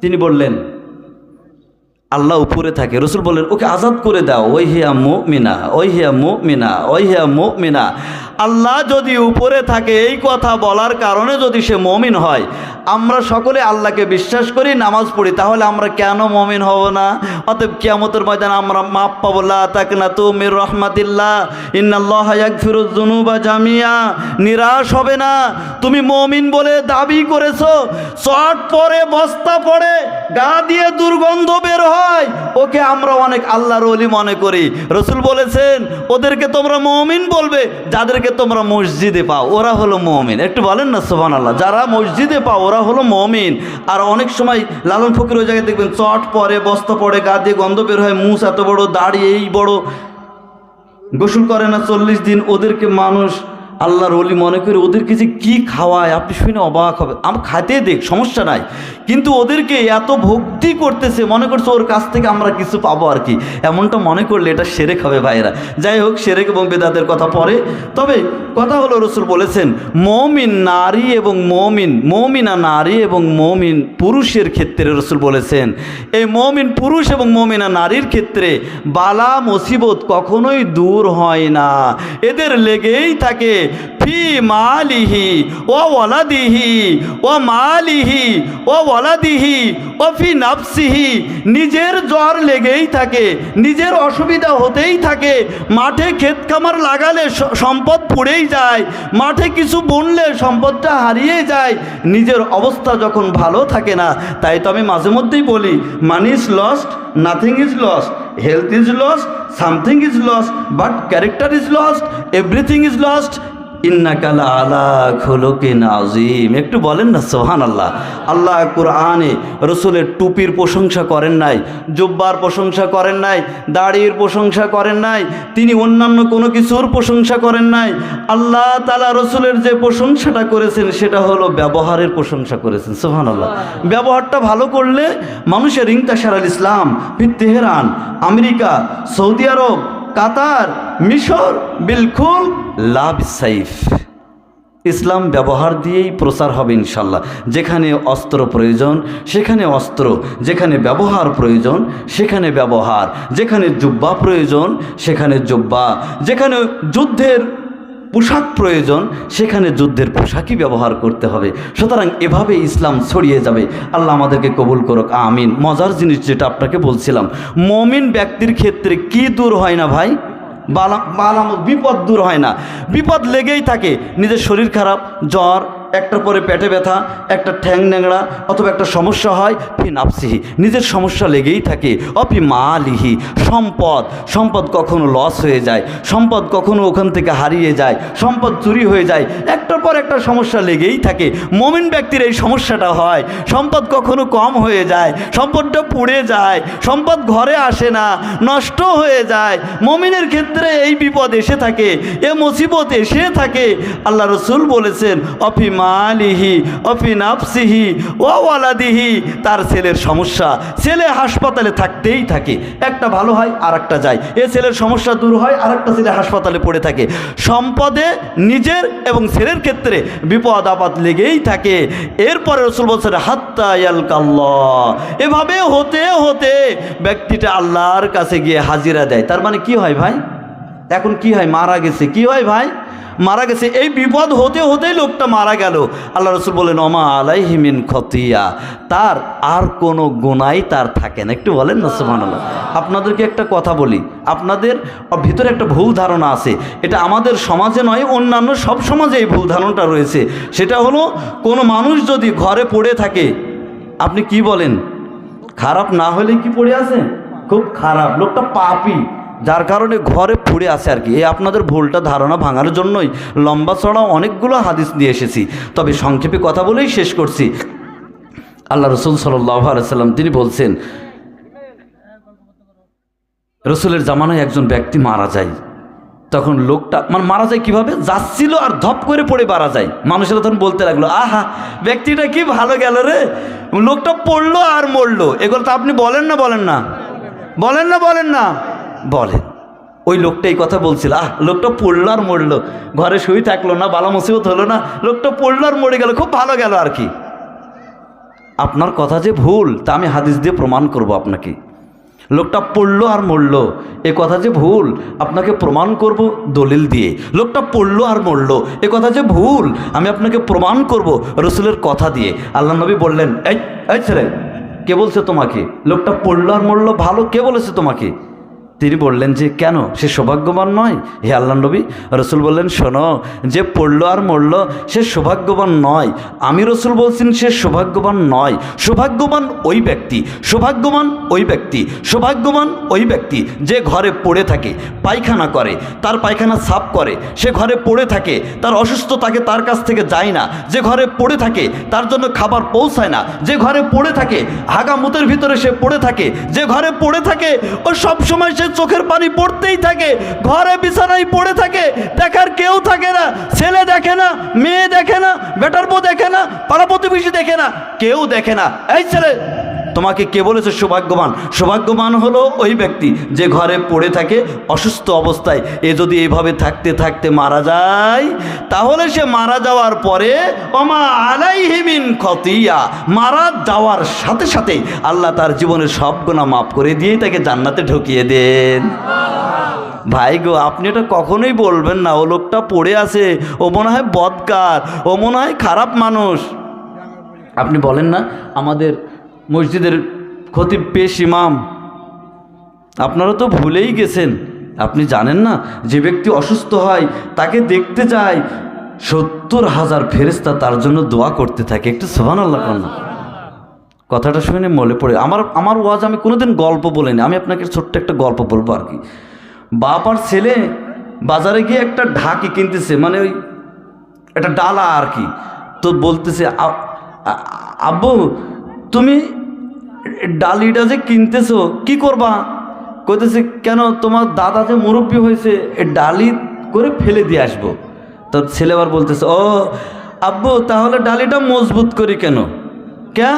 তিনি বললেন আল্লাহ উপরে থাকে। রসুল বললেন ওকে আজাদ করে দাও। ওই হিয়া মো মিনা ওই হিয়া মো মিনা ওই হিয়া মো মিনা আল্লাহ যদি উপরে থাকে, এই কথা বলার কারণে যদি সে মমিন হয়, আমরা সকলে আল্লাহকে বিশ্বাস করি, নামাজ পড়ি, তাহলে আমরা কেন মমিন হব না? অতএব কিয়ামতের ময়দানে আমরা মাপ পাবো, লা তাক না তো মির রহমাতিল্লাহ, ইন্নাল্লাহ ফিরুজুনুবা জামিয়া। নিরাশ হবে না। তুমি মমিন বলে দাবি করেছ, চট পরে বস্তা পড়ে গা দিয়ে দুর্গন্ধ বের হয়। ওকে আমরা অনেক আল্লাহর অলি মনে করি। রসুল বলেছেন, ওদেরকে তোমরা মমিন বলবে, যাদেরকে তোমরা মসজিদে পাও, ওরা হলো মমিন। একটু বলেন না সোহান আল্লাহ যারা মসজিদে পাও, ওরা হলো মমিন। আর অনেক সময় লালন ফকির ওই জায়গায় দেখবেন, চট পরে, বস্তা পড়ে, গা দিয়ে গন্ধ বের হয় মুস এত বড়, দাড়ি এই বড়। গোসল করে না, চল্লিশ দিন ওদেরকে মানুষ আল্লাহর অলি মনে করে ওদেরকে যে কী খাওয়ায়, আপনি শুনে অবাক হবে। আমি খাইতে দেখ, সমস্যা নাই। কিন্তু ওদেরকে এত ভক্তি করতেছে, মনে করছে ওর কাছ থেকে আমরা কিছু পাবো আর কি। এমনটা মনে করলে এটা সেরেক হবে ভাইয়েরা যাই হোক, সেরেক এবং বেদাদের কথা পরে। তবে কথা হলো, রসুল বলেছেন, মমিন নারী এবং মমিন, মমিনা নারী এবং মমিন পুরুষের ক্ষেত্রে, রসুল বলেছেন। এই মমিন পুরুষ এবং মমিনা নারীর ক্ষেত্রে বালা, মুসিবত কখনোই দূর হয় না। এদের লেগেই থাকে ফি মালিহি ও ওয়ালাদিহি ও মালিহি ও ওয়ালাদিহি ও ফি নাফসিহি। নিজের জ্বর লেগেই থাকে, নিজের অসুবিধা হতেই থাকে। মাঠে ক্ষেত খামার লাগালে সম্পদ পুড়েই যায়, মাঠে কিছু বুনলে সম্পদটা হারিয়ে যায়। নিজের অবস্থা যখন ভালো থাকে না, তাই তো আমি মাঝে মধ্যেই বলি money is lost nothing is lost health is lost something is lost but character is lost everything is lost ইন্নাকালা আলা খোলকিন আজিম একটু বলেন না সোহান আল্লাহ আল্লাহ কোরআনে রসুলের টুপির প্রশংসা করেন নাই, জুব্বার প্রশংসা করেন নাই, দাড়ির প্রশংসা করেন নাই, তিনি অন্যান্য কোনো কিছুর প্রশংসা করেন নাই। আল্লাহ তালা রসুলের যে প্রশংসাটা করেছেন, সেটা হলো ব্যবহারের প্রশংসা করেছেন সোহান আল্লাহ ব্যবহারটা ভালো করলে মানুষের ইংতাসার আল ইসলাম ফির তেহরান আমেরিকা, সৌদি আরব কাতার, মিশর, বিলকুল। লাভ সাইফ। ইসলাম ব্যবহার দিয়েই প্রচার হবে ইনশাল্লাহ। যেখানে অস্ত্র প্রয়োজন, সেখানে অস্ত্র। যেখানে ব্যবহার প্রয়োজন, সেখানে ব্যবহার। যেখানে জুব্বা প্রয়োজন, সেখানে জুব্বা। যেখানে যুদ্ধের পোশাক প্রয়োজন, সেখানে যুদ্ধের পোশাকই ব্যবহার করতে হবে। সুতরাং এভাবে ইসলাম ছড়িয়ে যাবে। আল্লাহ আমাদেরকে কবুল করুক, আমিন। মজার জিনিস যেটা আপনাকে বলছিলাম, মমিন ব্যক্তির ক্ষেত্রে কি দূর হয় না ভাই? বালা বালাম বিপদ দূর হয় না। বিপদ লেগেই থাকে। নিজের শরীর খারাপ, জ্বর একটার পরে পেটে ব্যথা, একটা ঠ্যাং ন্যাংড়া অথবা একটা সমস্যা হয়, ফি নাফসিহি। নিজের সমস্যা লেগেই থাকে। অপি মালিহি, সম্পদ। সম্পদ কখনো লস হয়ে যায়। সম্পদ কখনো ওখান থেকে হারিয়ে যায়। সম্পদ চুরি হয়ে যায়। একটার পর একটা সমস্যা লেগেই থাকে। মমিন ব্যক্তির এই সমস্যাটা হয়। সম্পদ কখনো কম হয়ে যায়। সম্পদটা পুড়ে যায়। সম্পদ ঘরে আসে না। নষ্ট হয়ে যায়। মমিনের ক্ষেত্রে এই বিপদ এসে থাকে। এ মুসিবত এসে থাকে। আল্লাহ রসুল বলেছেন অফি মালিহি, অফি নাফসিহি ওয়ালাদিহি। তার ছেলের সমস্যা, ছেলে হাসপাতালে থাকতেই থাকে। একটা ভালো হয় আর একটা যায়। এ ছেলের সমস্যা দূর হয় আর একটা ছেলে হাসপাতালে পড়ে থাকে। সম্পদে নিজের এবং ছেলের ক্ষেত্রে বিপদ, আপদ লেগেই থাকে। এরপরে রসুল বলছেন, হাত্তা ইয়ালকাল্লাহ। এভাবে হতে হতে ব্যক্তিটা আল্লাহর কাছে গিয়ে হাজিরা দেয়। তার মানে কি হয় ভাই? এখন কি হয়? মারা গেছে। কি হয় ভাই? মারা গেছে। এই বিপদ হতে হতেই লোকটা মারা গেল। আল্লাহ রসুল বলেন, ওমা আলাইহিমিন খতিয়া তার আর কোনো গুণাই তার থাকে না। একটু বলেন না সুমান আল্লাহ আপনাদেরকে একটা কথা বলি। আপনাদের ভিতরে একটা ভুল ধারণা আছে। এটা আমাদের সমাজে নয়, অন্যান্য সব সমাজে এই ভুল ধারণাটা রয়েছে। সেটা হলো, কোনো মানুষ যদি ঘরে পড়ে থাকে, আপনি কি বলেন? খারাপ না হলে কি পড়ে আছে? খুব খারাপ। লোকটা পাপি। যার কারণে ঘরে পড়ে আছে আর কি। এই আপনাদের ভুলটা ধারণা ভাঙার জন্যই লম্বা চড়া অনেকগুলো হাদিস নিয়ে এসেছি। তবে সংক্ষেপে কথা বলেই শেষ করছি। আল্লাহ রসুল সাল্লাহ আলাইসাল্লাম তিনি বলছেন, রসুলের জামানায় একজন ব্যক্তি মারা যায়। তখন লোকটা মানে মারা যায় কীভাবে? যাচ্ছিল আর ধপ করে পড়ে মারা যায়। মানুষেরা তখন বলতে লাগল, আহা, ব্যক্তিটা কি ভালো গেল রে? লোকটা পড়ল আর মরলো। এগুলো তো আপনি বলেন না বলেন না। বলেন না বলেন না। বলেন। ওই লোকটা এই কথা বলছিল। আহ, লোকটা পড়ল আর মরলো। ঘরে শুয়ে থাকল না, বালা মুসিবত হলো না। লোকটা পড়ল আর মরে গেল, খুব ভালো গেল আর কি। আপনার কথা যে ভুল, তা আমি হাদিস দিয়ে প্রমাণ করব আপনাকে। লোকটা পড়ল আর মরলো, এ কথা যে ভুল, আপনাকে প্রমাণ করব দলিল দিয়ে। লোকটা পড়ল আর মরলো, এ কথা যে ভুল, আমি আপনাকে প্রমাণ করব রসুলের কথা দিয়ে। আল্লাহ নবী বললেন, এই এই ছেলে, কে বলছে তোমাকে? লোকটা পড়ল আর মরলো, ভালো, কে বলেছে তোমাকে? তিনি বললেন যে, কেন? সে সৌভাগ্যবান নয়? হে আল্লাহ নবী, রসুল বললেন, শোনো, যে পড়ল আর মরল, সে সৌভাগ্যবান নয়। আমি রসুল বলছেন সে সৌভাগ্যবান নয়। সৌভাগ্যবান ওই ব্যক্তি, সৌভাগ্যবান ওই ব্যক্তি, সৌভাগ্যবান ওই ব্যক্তি যে ঘরে পড়ে থাকে, পায়খানা করে, তার পায়খানা সাফ করে। সে ঘরে পড়ে থাকে, তার অসুস্থ তাকে তার কাছ থেকে যায় না। যে ঘরে পড়ে থাকে, তার জন্য খাবার পৌঁছায় না। যে ঘরে পড়ে থাকে, হাগামুতের ভিতরে সে পড়ে থাকে। যে ঘরে পড়ে থাকে, ও সব সময় সে চোখের পানি পড়তেই থাকে, ঘরে বিছানায় পড়ে থাকে, দেখার কেউ থাকে না, ছেলে দেখে না, মেয়ে দেখে না, বেটার বউ দেখে না, পাড়া প্রতিবেশী দেখে না, কেউ দেখে না। এই ছেলে তোমাকে কে বলেছে সৌভাগ্যবান? সৌভাগ্যবান হলো ওই ব্যক্তি যে ঘরে পড়ে থাকে, অসুস্থ অবস্থায়। এ যদি এভাবে থাকতে থাকতে মারা যায়, তাহলে সে মারা যাওয়ার পরে, ওমা আলাইহিমিন খতিয়া মারা যাওয়ার সাথে সাথে আল্লাহ তার জীবনের সব গুণা মাফ করে দিয়েই তাকে জান্নাতে ঢুকিয়ে দেন। ভাই গো, আপনি এটা কখনোই বলবেন না। ও লোকটা পড়ে আছে, ও মনে হয় বদকার, ও মনে হয় খারাপ মানুষ। আপনি বলেন না, আমাদের মসজিদের খতিব পেশ ইমাম। আপনারা তো ভুলেই গেছেন। আপনি জানেন না, যে ব্যক্তি অসুস্থ হয়, তাকে দেখতে যায়, সত্তর হাজার ফেরেস্তা তার জন্য দোয়া করতে থাকে। একটু সোহান আল্লাহ কন্যা কথাটা শুনে মনে পড়ে। আমার আমার ওয়াজ আমি কোনোদিন গল্প বলিনি। আমি আপনাকে ছোট্ট একটা গল্প বলব আর কি। বাপ আর ছেলে বাজারে গিয়ে একটা ঢাকি কিনতেছে মানে ওই একটা ডালা আর কি। তো বলতেছে, "আ- আ- আব্বু, তুমি ডালিটা যে কিনতেছো, কি করবা? কইতেছে, কেন, তোমার দাদা যে মুরব্বী হয়েছে, এ ডালি করে ফেলে দিয়ে আসব। তোর ছেলে আবার বলতেছে, ও, আব্বু, তাহলে ডালিটা মজবুত করি কেন? কে?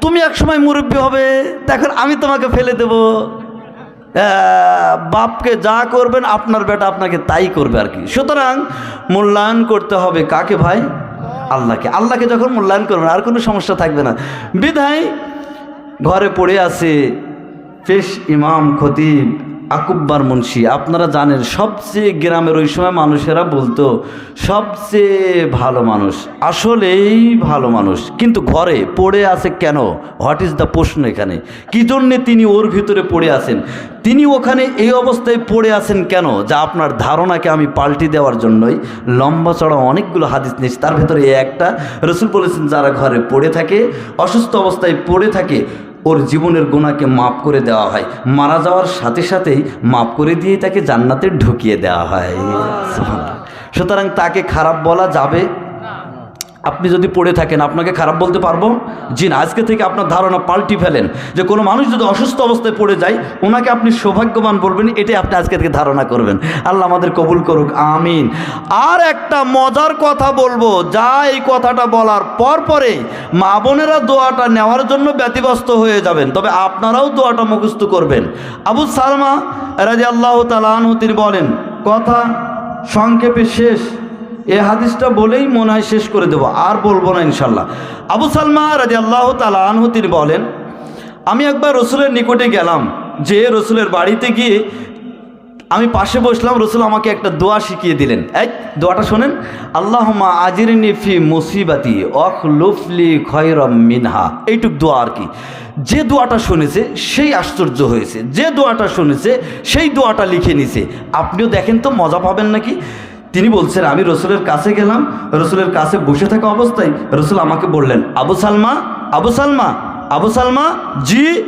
তুমি এক সময় মুরব্বী হবে, তখন আমি তোমাকে ফেলে দেবো। বাপকে যা করবেন, আপনার বেটা আপনাকে তাই করবে আর কি। সুতরাং মূল্যায়ন করতে হবে কাকে ভাই? আল্লাহকে। আল্লাহকে যখন মূল্যায়ন করবেন, আর কোনো সমস্যা থাকবে না। বিধায় ঘরে পড়ে আছে পেশ ইমাম, খতিব, আকুব্বার মুন্সি। আপনারা জানেন, সবচেয়ে গ্রামের ওই সময় মানুষেরা বলতো, সবচেয়ে ভালো মানুষ। আসলেই ভালো মানুষ। কিন্তু ঘরে পড়ে আছে কেন? হোয়াট ইজ দ্য প্রশ্ন এখানে? কী জন্যে তিনি ওর ভিতরে পড়ে আছেন? তিনি ওখানে এই অবস্থায় পড়ে আছেন কেন? যা আপনার ধারণাকে আমি পাল্টি দেওয়ার জন্যই। লম্বা চড়া অনেকগুলো হাদিস নিয়েছি তার ভেতরে একটা। রসুল বলেছেন, যারা ঘরে পড়ে থাকে, অসুস্থ অবস্থায় পড়ে থাকে ওর জীবনের গোনাকে মাফ করে দেওয়া হয়। মারা যাওয়ার সাথে সাথেই মাফ করে দিয়ে তাকে জান্নাতে ঢুকিয়ে দেওয়া হয়। সুতরাং তাকে খারাপ বলা যাবে আপনি যদি পড়ে থাকেন, আপনাকে খারাপ বলতে পারব? জি না আজকে থেকে আপনার ধারণা পাল্টি ফেলেন। যে কোনো মানুষ যদি অসুস্থ অবস্থায় পড়ে যায় ওনাকে আপনি সৌভাগ্যবান বলবেন, এটাই আপনি আজকে থেকে ধারণা করবেন। আল্লাহ আমাদের কবুল করুক, আমিন। আর একটা মজার কথা বলব, যা এই কথাটা বলার পর পরে মা বোনেরা দোয়াটা নেওয়ার জন্য ব্যতিব্যস্ত হয়ে যাবেন। তবে আপনারাও দোয়াটা মুখস্থ করবেন। আবু সালমা রাজি আল্লাহ তালাহ তিনি বলেন, কথা সংক্ষেপে শেষ। এ হাদিসটা বলেই মনে হয় শেষ করে দেবো, আর বলব না ইনশাল্লাহ। আবু সালমা রাজি আল্লাহ তালাহু তিনি বলেন, আমি একবার রসুলের নিকটে গেলাম, যে রসুলের বাড়িতে গিয়ে আমি পাশে বসলাম, রসুল আমাকে একটা দোয়া শিখিয়ে দিলেন। এক দোয়াটা শোনেন আল্লাহমা আজিরনি ফি মুসিবাতি অখ লুফলি খয়রম মিনহা। এইটুক দোয়া আর কি। যে দোয়াটা শুনেছে, সেই আশ্চর্য হয়েছে। যে দোয়াটা শুনেছে, সেই দোয়াটা লিখে নিছে। আপনিও দেখেন তো, মজা পাবেন নাকি? তিনি বলছেন, আমি রসুলের কাছে গেলাম, রসুলের কাছে বসে থাকা অবস্থায় রসুল আমাকে বললেন, আবু সালমা আবু সালমা আবু সালমা, জি।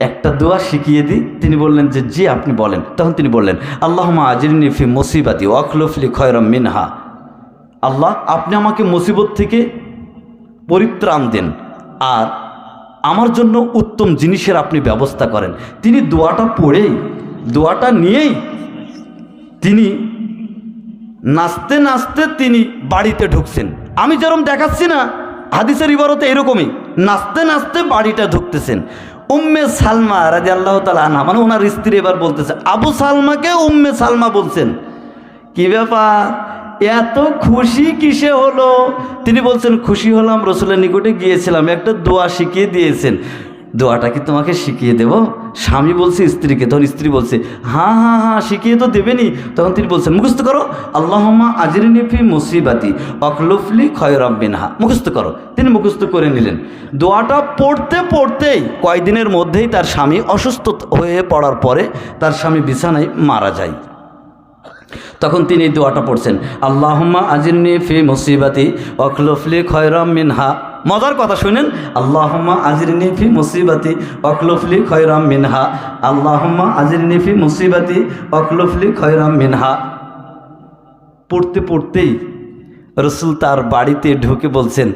একটা দোয়া শিখিয়ে দিই। তিনি বললেন যে, জি, আপনি বলেন। তখন তিনি বললেন আল্লাহমা আজিরনি ফি মুসিবাতি ওয়াকলফলি খয়রম মিনহা। আল্লাহ, আপনি আমাকে মুসিবত থেকে পরিত্রাণ দেন। আর আমার জন্য উত্তম জিনিসের আপনি ব্যবস্থা করেন। তিনি দোয়াটা পড়েই, দোয়াটা নিয়েই তিনি নাচতে নাচতে তিনি বাড়িতে ঢুকছেন। আমি যেরকম দেখাচ্ছি না, হাদিসের ইবারতে এরকমই। নাচতে নাচতে বাড়িটা ঢুকতেছেন। উম্মে সালমা রাজি আল্লাহ তালা মানে ওনার স্ত্রী এবার বলতেছে, আবু সালমাকে উম্মে সালমা বলছেন। কি ব্যাপার? এত খুশি কিসে হলো? তিনি বলছেন, খুশি হলাম, রসুলের নিকটে গিয়েছিলাম, একটা দোয়া শিখিয়ে দিয়েছেন। দোয়াটা কি তোমাকে শিখিয়ে দেব? স্বামী বলছে, স্ত্রীকে। তখন স্ত্রী বলছে হ্যাঁ হ্যাঁ হ্যাঁ শিখিয়ে তো দেবেনি তখন তিনি বলছেন, মুখস্থ করো। আল্লাহম্মা আজরিনিফি মুসিবাতি অকলুফলি খয়রাম বিনহা মুখস্থ করো। তিনি মুখস্থ করে নিলেন। দোয়াটা পড়তে পড়তেই কয়দিনের মধ্যেই তার স্বামী অসুস্থ হয়ে পড়ার পরে তার স্বামী বিছানায় মারা যায়। তখন তিনি দোয়াটা পড়ছেন, আল্লাহম্মা আজিরনি ফি মুসিবাতি অকলফলি খয়রাম মিনহা। মজার কথা শুনেন, আল্লাহম্মা আজির নিফি মুসিবাতি অকলফলি খয়রাম মিনহা। আল্লাহম্মা আজির নিফি মুসিবাতি অকলফলি খয়রাম মিনহা। পড়তে পড়তেই রসুল তার বাড়িতে ঢুকে বলছেন,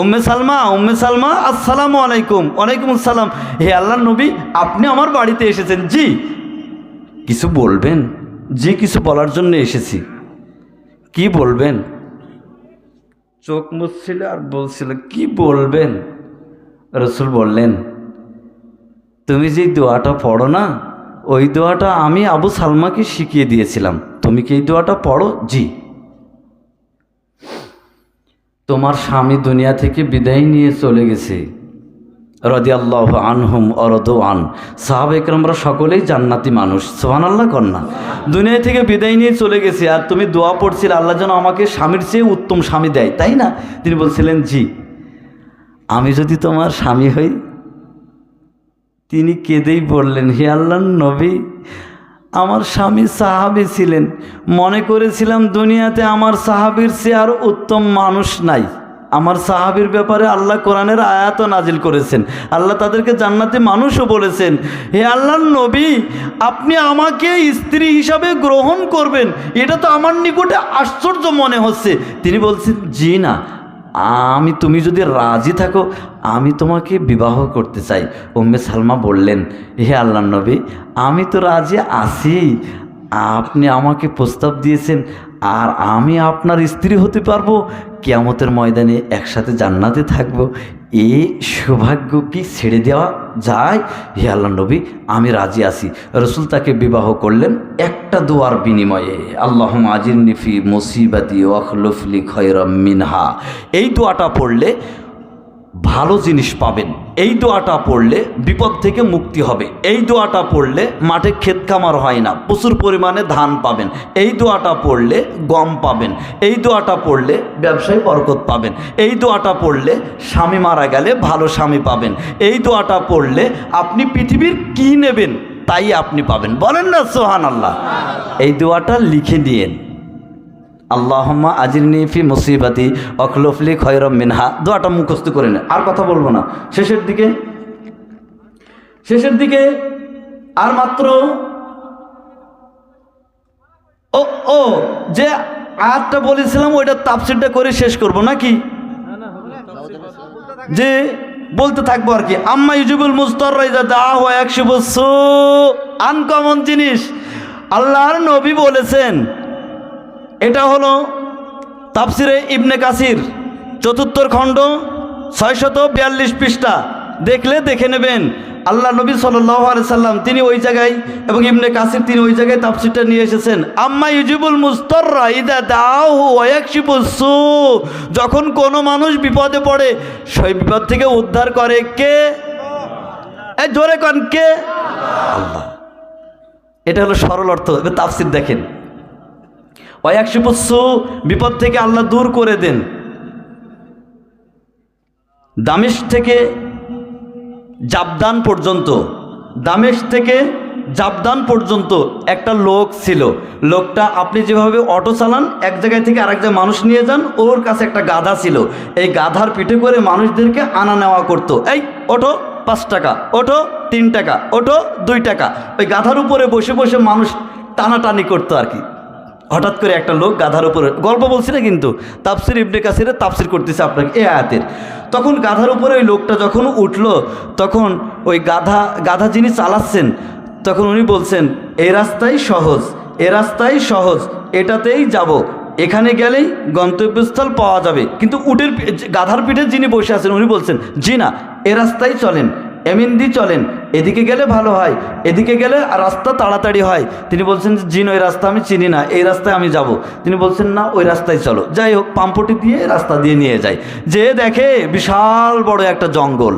উম্মে সালমা উম্মে সালমা, আসসালামু আলাইকুম, ওয়ালাইকুম আসসালাম। হে আল্লাহ নবী, আপনি আমার বাড়িতে এসেছেন। জি, কিছু বলবেন? জি, কিছু বলার জন্য এসেছি। কি বলবেন? চোখ মুছছিল আর বলছিল, কি বলবেন? রসুল বললেন, তুমি যে দোয়াটা পড়ো না, ওই দোয়াটা আমি আবু সালমাকে শিখিয়ে দিয়েছিলাম। তুমি কি এই দোয়াটা পড়ো? জি। তোমার স্বামী দুনিয়া থেকে বিদায় নিয়ে চলে গেছে। রদি আল্লাহ আনহুম অরদ আন একরমরা সকলেই জান্নাতি মানুষ সোহান আল্লাহ কন্যা দুনিয়া থেকে বিদায় নিয়ে চলে গেছে, আর তুমি দোয়া পড়ছিলে, আল্লাহ যেন আমাকে স্বামীর চেয়ে উত্তম স্বামী দেয়, তাই না? তিনি বলছিলেন, জি। আমি যদি তোমার স্বামী হই, তিনি কেঁদেই বললেন, হে আল্লাহ নবী, আমার স্বামী সাহাবি ছিলেন। মনে করেছিলাম দুনিয়াতে আমার সাহাবির চেয়ে আর উত্তম মানুষ নাই। আমার সাহাবির ব্যাপারে আল্লাহ কোরআনের আয়াত নাজিল করেছেন। আল্লাহ তাদেরকে জান্নাতে মানুষও বলেছেন, হে আল্লাহ নবী, আপনি আমাকে স্ত্রী হিসাবে গ্রহণ করবেন। এটা তো আমার নিকটে আশ্চর্য মনে হচ্ছে। তিনি বলছেন, জি না, আমি, তুমি যদি রাজি থাকো, আমি তোমাকে বিবাহ করতে চাই। উম্মে সালমা বললেন, হে আল্লাহ নবী, আমি তো রাজি আছি। আপনি আমাকে প্রস্তাব দিয়েছেন আর আমি আপনার স্ত্রী হতে পারব? কেয়ামতের ময়দানে একসাথে জান্নাতে থাকব। এই সৌভাগ্য কি ছেড়ে দেওয়া যায়? হে আল্লাহ নবী, আমি রাজি আছি। রসুল তাকে বিবাহ করলেন একটা দোয়ার বিনিময়ে। আল্লাহ আজির নিফি মুসিবাতি ওয়াখলুফলি খয়রম মিনহা। এই দোয়াটা পড়লে ভালো জিনিস পাবেন। এই দোয়াটা পড়লে বিপদ থেকে মুক্তি হবে। এই দোয়াটা পড়লে মাঠে ক্ষেত খামার হয় না। প্রচুর পরিমাণে ধান পাবেন। এই দোয়াটা পড়লে গম পাবেন। এই দোয়াটা পড়লে ব্যবসায় বরকত পাবেন। এই দোয়াটা পড়লে স্বামী মারা গেলে ভালো স্বামী পাবেন। এই দোয়াটা পড়লে আপনি পৃথিবীর কি নেবেন, তাই আপনি পাবেন। বলেন না সোহান আল্লাহ এই দোয়াটা লিখে নিয়েন। আল্লাহম্মা আজিরনি ফি মুসিবাতি অখলফলি খয়রম মিনহা। দোয়াটা মুখস্থ করে নে, আর কথা বলব না। শেষের দিকে শেষের দিকে আর মাত্র ও ও, যে আয়াতটা বলেছিলাম, ওইটা তাফসিরটা করে শেষ করব, নাকি? যে বলতে থাকব আর কি, আম্মা ইউজুবুল মুস্তর আনকমন জিনিস। আল্লাহর নবী বলেছেন এটা হলো তাফসিরে ইবনে কাসির, চতুর্থর খণ্ড, ছয়শত বিয়াল্লিশ পৃষ্ঠা। দেখলে দেখে নেবেন, আল্লাহ নবী সাল্লাম তিনি ওই জায়গায় এবং ইবনে কাসির তিনি ওই জায়গায় তাফসিরটা নিয়ে এসেছেন। আম্মা ইউজিবুল মুস্তররা ইদা ওয়াকশিবুসু যখন কোনো মানুষ বিপদে পড়ে, সেই বিপদ থেকে উদ্ধার করে কে? এ জোরে কন, কে? আল্লাহ। এটা হলো সরল অর্থ তাফসির দেখেন। অয়াকশিপুৎসু বিপদ থেকে আল্লাহ দূর করে দেন। দামেশ থেকে জাবদান পর্যন্ত, দামেশ থেকে জাবদান পর্যন্ত একটা লোক ছিল। লোকটা আপনি যেভাবে অটো চালান, এক জায়গায় থেকে আরেক জায়গায় মানুষ নিয়ে যান, ওর কাছে একটা গাধা ছিল। এই গাধার পিঠে করে মানুষদেরকে আনা নেওয়া করতো। এই ওঠো পাঁচ টাকা ওঠো তিন টাকা ওঠো দুই টাকা। ওই গাধার উপরে বসে বসে মানুষ টানাটানি করতো আর কি। হঠাৎ করে একটা লোক গাধার উপরে, গল্প বলছি না কিন্তু তাপসির ইবনে কাসিরে তাপসির করতেছে আপনাকে এ আয়াতের। তখন গাধার উপরে ওই লোকটা যখন উঠল, তখন ওই গাধা গাধা যিনি চালাচ্ছেন, তখন উনি বলছেন, এ রাস্তাই সহজ, এ রাস্তাই সহজ, এটাতেই যাব, এখানে গেলেই গন্তব্যস্থল পাওয়া যাবে। কিন্তু উটের গাধার পিঠে যিনি বসে আছেন, উনি বলছেন, জি না, এ রাস্তায় চলেন এমিন দিয়ে চলেন, এদিকে গেলে ভালো হয়, এদিকে গেলে রাস্তা তাড়াতাড়ি হয়। তিনি বলছেন যে, জিন, ওই রাস্তা আমি চিনি না, এই রাস্তায় আমি যাব। তিনি বলছেন, না, ওই রাস্তায় চলো। যাই হোক, পাম্পটি দিয়ে রাস্তা দিয়ে নিয়ে যায়। যে দেখে বিশাল বড় একটা জঙ্গল।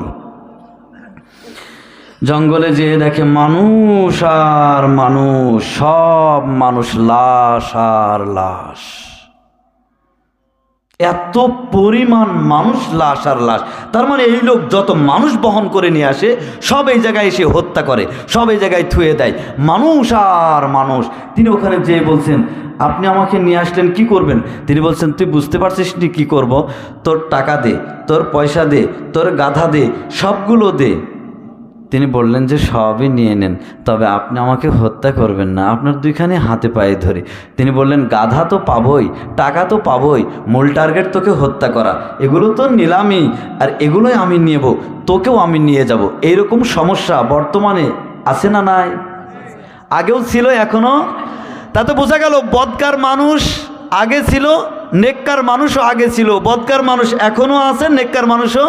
জঙ্গলে যেয়ে দেখে মানুষ আর মানুষ, সব মানুষ লাশ আর লাশ। এত পরিমাণ মানুষ লাশ আর লাশ। তার মানে এই লোক যত মানুষ বহন করে নিয়ে আসে, সব এই জায়গায় এসে হত্যা করে, সব এই জায়গায় থুয়ে দেয়। মানুষ আর মানুষ। তিনি ওখানে যেয়ে বলছেন, আপনি আমাকে নিয়ে আসলেন, কি করবেন? তিনি বলছেন, তুই বুঝতে পারছিস নি কী করব? তোর টাকা দে, তোর পয়সা দে, তোর গাধা দে, সবগুলো দে। তিনি বললেন যে, সবই নিয়ে নেন, তবে আপনি আমাকে হত্যা করবেন না। আপনার দুইখানে হাতে পায়ে ধরে। তিনি বললেন, গাধা তো পাবই, টাকা তো পাবই, মূল টার্গেট তোকে হত্যা করা। এগুলো তো নিলামই, আর এগুলোই আমি নেব, তোকেও আমি নিয়ে যাব। এইরকম সমস্যা বর্তমানে আছে না নাই? আগেও ছিল, এখনও? তাতে বোঝা গেল, বদকার মানুষ আগে ছিল, নেককার মানুষও আগে ছিল। বদকার মানুষ এখনও আছে, নেককার মানুষও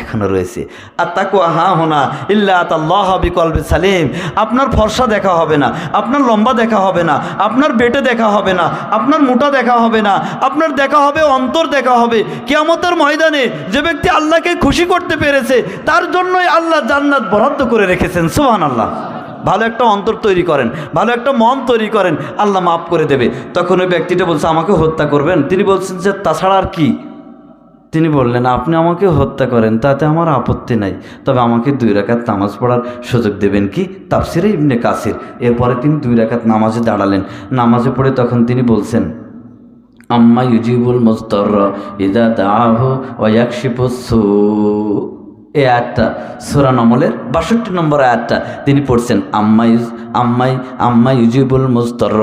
এখনও রয়েছে। আর তাকু হা হোনা ইল্লা তাল্লাহ বিকল্পে সালিম। আপনার ফর্সা দেখা হবে না, আপনার লম্বা দেখা হবে না, আপনার বেটে দেখা হবে না, আপনার মোটা দেখা হবে না, আপনার দেখা হবে অন্তর দেখা হবে। কিয়ামতের ময়দানে যে ব্যক্তি আল্লাহকে খুশি করতে পেরেছে, তার জন্যই আল্লাহ জান্নাত বরাদ্দ করে রেখেছেন সুহান আল্লাহ ভালো একটা অন্তর তৈরি করেন, ভালো একটা মন তৈরি করেন, আল্লাহ মাফ করে দেবে। তখন ওই ব্যক্তিটা বলছে, আমাকে হত্যা করবেন? তিনি বলছেন যে, তাছাড়া আর কি? তিনি বললেন, আপনি আমাকে হত্যা করেন, তাতে আমার আপত্তি নাই। তবে আমাকে দুই রাকাত নামাজ পড়ার সুযোগ দেবেন কি? তাফসিরে ইবনে কাসির। এরপরে তিনি দুই রাকাত নামাজে দাঁড়ালেন। নামাজে পড়ে তখন তিনি বলছেন, আম্মা ইউজিবুল মুস্তর ইদা দাহ ওয়াকশিপসু এই আয়াতটা, সুরা নমলের বাষট্টি নম্বর আয়াতটা তিনি পড়ছেন আম্মাই আম্মাই আম্মা ইউজিবুল মুস্তর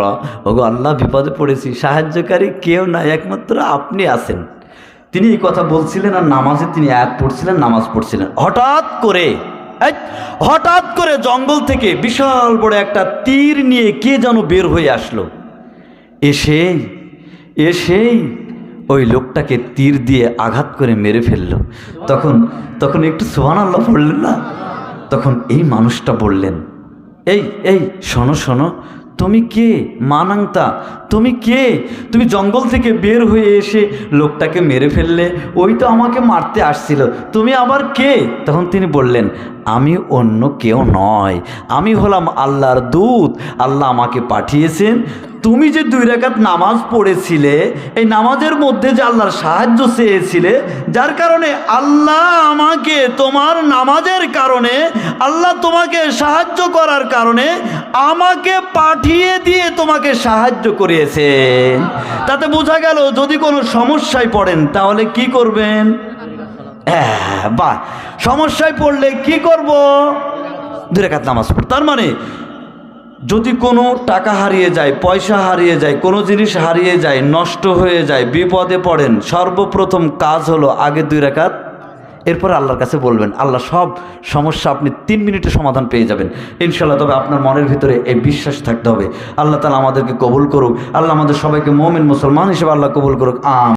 ওগো আল্লাহ, বিপদে পড়েছি, সাহায্যকারী কেউ নাই, একমাত্র আপনি আছেন। তিনি এই কথা বলছিলেন আর নামাজে তিনি এক পড়ছিলেন, নামাজ পড়ছিলেন। হঠাৎ করে হঠাৎ করে জঙ্গল থেকে বিশাল বড় একটা তীর নিয়ে কে যেন বের হয়ে আসলো। এসেই এসেই ওই লোকটাকে তীর দিয়ে আঘাত করে মেরে ফেলল। তখন তখন একটু সোহান আল্লাহ পড়লেন না? তখন এই মানুষটা বললেন, এই এই, শোনো শোনো তুমি কে, মানাংতা? তুমি কে? তুমি জঙ্গল থেকে বের হয়ে এসে লোকটাকে মেরে ফেললে? ওই তো আমাকে মারতে আসছিল। তুমি আবার কে? তখন তিনি বললেন, আমি অন্য কেউ নয়। আমি হলাম আল্লাহর দূত। আল্লাহ আমাকে পাঠিয়েছেন। তুমি যে দুই রেখাত নামাজ পড়েছিলে, এই নামাজের মধ্যে যে আল্লাহর সাহায্য চেয়েছিলে, যার কারণে আল্লাহ আমাকে তোমার নামাজের কারণে, আল্লাহ তোমাকে সাহায্য করার কারণে আমাকে পাঠিয়ে দিয়ে তোমাকে সাহায্য করিয়েছেন তাতে বোঝা গেল, যদি কোনো সমস্যায় পড়েন, তাহলে কি করবেন? হ্যাঁ বাহ। সমস্যায় পড়লে কি করব? দুই রেখাত নামাজ পড় তার মানে যদি কোনো টাকা হারিয়ে যায়, পয়সা হারিয়ে যায়, কোনো জিনিস হারিয়ে যায়, নষ্ট হয়ে যায়, বিপদে পড়েন, সর্বপ্রথম কাজ হলো আগে দুই রেখাত এরপর আল্লাহর কাছে বলবেন, আল্লাহ সব সমস্যা আপনি তিন মিনিটে সমাধান পেয়ে যাবেন। ইনশাল্লাহ তবে আপনার মনের ভিতরে এই বিশ্বাস থাকতে হবে। আল্লাহ তালা আমাদেরকে কবুল করুক। আল্লাহ আমাদের সবাইকে মোমেন মুসলমান হিসেবে আল্লাহ কবুল করুক। আম